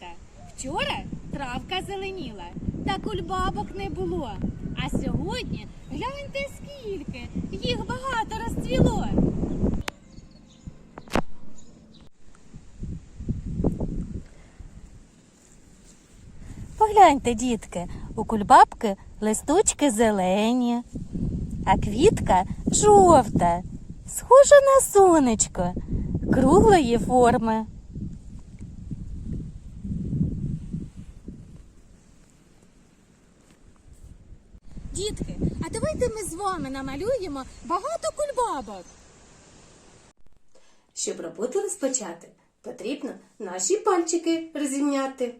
малята, вчора травка зеленіла, та кульбабок не було. А сьогодні гляньте скільки, їх багато розцвіло. Погляньте, дітки, у кульбабки листочки зелені, а квітка жовта, схожа на сонечко, круглої форми. Дітки, а давайте ми з вами намалюємо багато кульбабок. Щоб роботу розпочати, потрібно наші пальчики розімняти.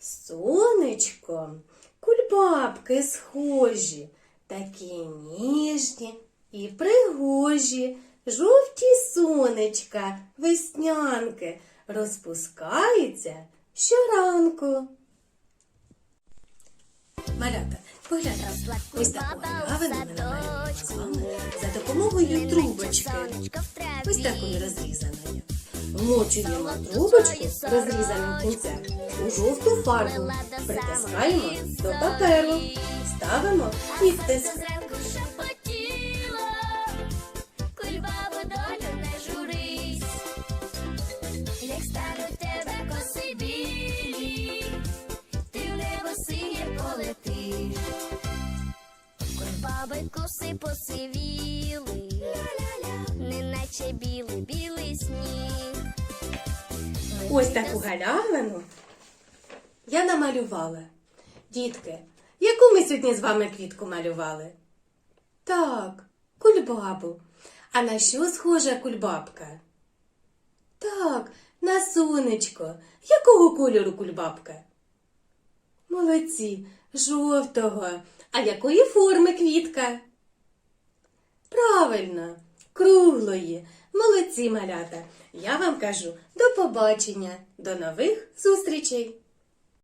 Сонечко, кульбабки схожі, такі ніжні і пригожі, жовті сонечка, веснянки розпускаються щоранку. Малята, погляньте, ось таку галявину ми намалюємо за допомогою трубочки. Ось такої розрізаної. Вмочуємо трубочку розрізаним кінцем у жовту фарбу, притискаємо до паперу, ставимо білі, ти в небо синє полетиш. Посивіли, неначе білий, білий сніг. Ось таку галявину я намалювала. Дітки, яку ми сьогодні з вами квітку малювали? Так, кульбабу. А на що схожа кульбабка? Так, на сонечко. Якого кольору кульбабка? Молодці, жовтого. А якої форми квітка? Правильно, круглої. Молодці, малята. Я вам кажу до побачення, до нових зустрічей.